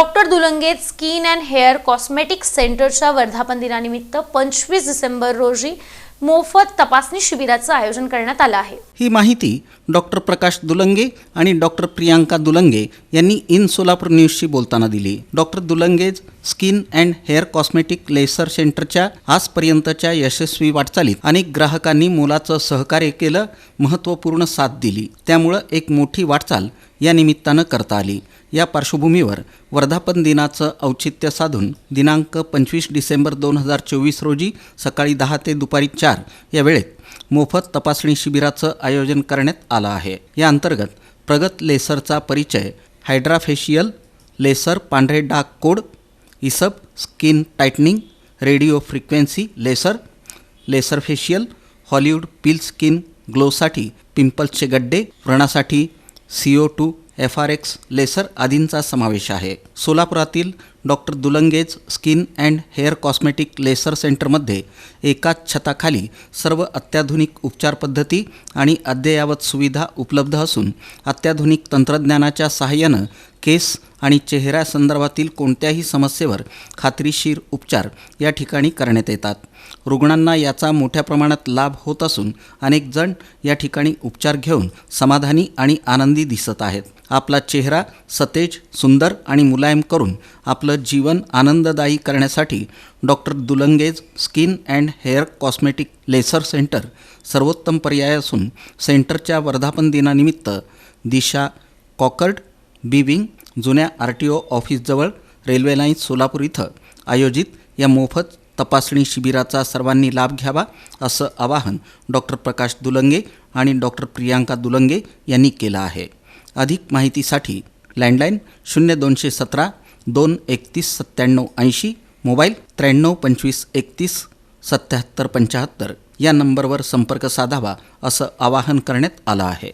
Doctor Dulange skin and hair cosmetic सेंटरच्या वर्धापन दिनानिमित्त पंचवीस डिसेंबर रोजी मोफत तपासणी शिबिराचं आयोजन करण्यात आलं आहे. ही माहिती डॉक्टर प्रकाश दुलंगे आणि डॉक्टर प्रियांका दुलंगे यांनी इन सोलापूर न्यूजशी बोलताना दिली. Doctor Dulange's skin and hair cosmetic laser सेंटरच्या आजपर्यंतच्या यशस्वी वाटचालीत अनेक ग्राहकांनी मोलाचं सहकार्य केलं महत्त्वपूर्ण साथ दिली. त्यामुळं एक मोठी वाटचाल या निमित्तानं करता आली. या पार्श्वभूमीवर वर्धापन दिनाचं औचित्य साधून दिनांक पंचवीस डिसेंबर दोन हजार चोवीस रोजी सकाळी दहा ते दुपारी चार या वेळेत मोफत तपासणी शिबिराचं आयोजन करण्यात आलं आहे. या अंतर्गत प्रगत लेसरचा परिचय हायड्राफेशियल लेसर पांढरे डाग कोड इसब skin tightening radio frequency laser laser facial Hollywood peel skin ग्लोसाठी पिंपल्सचे गड्डे व्रणासाठी C O two F R X laser आदींचा समावेश आहे. सोलापुरातील doctor Dulange's skin and hair cosmetic laser सेंटरमध्ये एकाच छताखाली सर्व अत्याधुनिक उपचार पद्धती आणि अद्ययावत सुविधा उपलब्ध असून अत्याधुनिक तंत्रज्ञानाच्या सहाय्यानं केस आणि चेहऱ्यासंदर्भातील कोणत्याही समस्येवर खात्रीशीर उपचार या ठिकाणी करण्यात येतात. रुग्णांना याचा मोठ्या प्रमाणात लाभ होत असून अनेक जण या ठिकाणी उपचार घेऊन समाधानी आणि आनंदी दिसत आहेत. आपला चेहरा सतेज सुंदर आणि मुलायम करून आपलं आपलं जीवन आनंददायी करण्यासाठी doctor Dulange's skin and hair cosmetic laser centre सर्वोत्तम पर्याय असून सेंटरच्या वर्धापन दिनानिमित्त दिशा कॉकर्ड बी विंग जुन्या आर टी ओ ऑफिसजवळ रेल्वे लाईन सोलापूर इथं आयोजित या मोफत तपासणी शिबिराचा सर्वांनी लाभ घ्यावा असं आवाहन डॉक्टर प्रकाश दुलंगे आणि डॉक्टर प्रियांका दुलंगे यांनी केलं आहे. अधिक माहितीसाठी लँडलाईन शून्य दोनशे सतरा दोन एकतीस सत्त्याण्णव ऐंशी मोबाईल त्र्याण्णव पंचवीस एकतीस सत्याहत्तर पंच्याहत्तर या नंबरवर संपर्क साधावा असं आवाहन करण्यात आलं आहे.